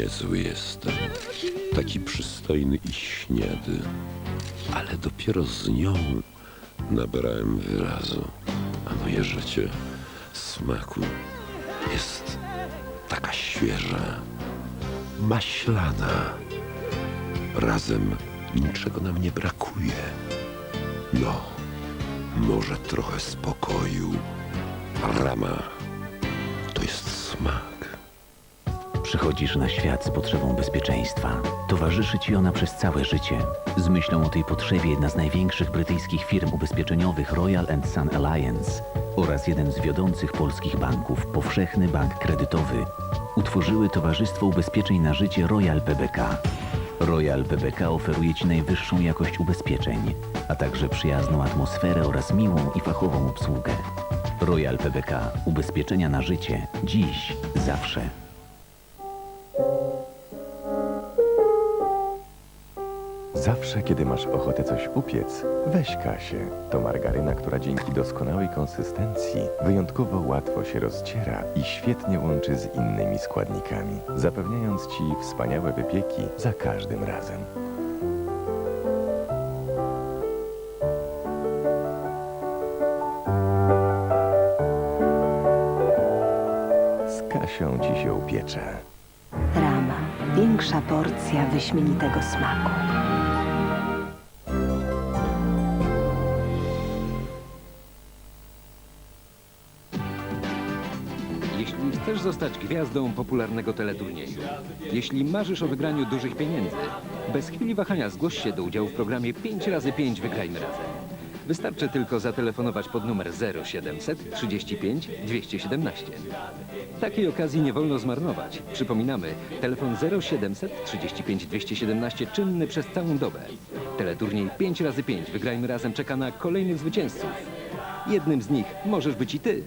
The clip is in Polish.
niezły jestem. Taki przystojny i śniady. Ale dopiero z nią nabrałem wyrazu. A moje życie smaku jest taka świeża, maślana. Razem niczego nam nie brakuje. No, może trochę spokoju. Rama to jest smak. Przychodzisz na świat z potrzebą bezpieczeństwa. Towarzyszy ci ona przez całe życie. Z myślą o tej potrzebie jedna z największych brytyjskich firm ubezpieczeniowych Royal and Sun Alliance oraz jeden z wiodących polskich banków, Powszechny Bank Kredytowy, utworzyły Towarzystwo Ubezpieczeń na Życie Royal PBK. Royal PBK oferuje Ci najwyższą jakość ubezpieczeń, a także przyjazną atmosferę oraz miłą i fachową obsługę. Royal PBK. Ubezpieczenia na życie. Dziś, zawsze. Zawsze, kiedy masz ochotę coś upiec, weź Kasię. To margaryna, która dzięki doskonałej konsystencji wyjątkowo łatwo się rozciera i świetnie łączy z innymi składnikami, zapewniając Ci wspaniałe wypieki za każdym razem. Z Kasią Ci się upiecze. Rama. Większa porcja wyśmienitego smaku. Jeśli chcesz zostać gwiazdą popularnego teleturnieju, jeśli marzysz o wygraniu dużych pieniędzy, bez chwili wahania zgłoś się do udziału w programie 5 razy 5 Wygrajmy Razem. Wystarczy tylko zatelefonować pod numer 0700 35 217. Takiej okazji nie wolno zmarnować. Przypominamy, telefon 0700 35 217 czynny przez całą dobę. Teleturniej 5 razy 5 Wygrajmy Razem czeka na kolejnych zwycięzców. Jednym z nich możesz być i ty.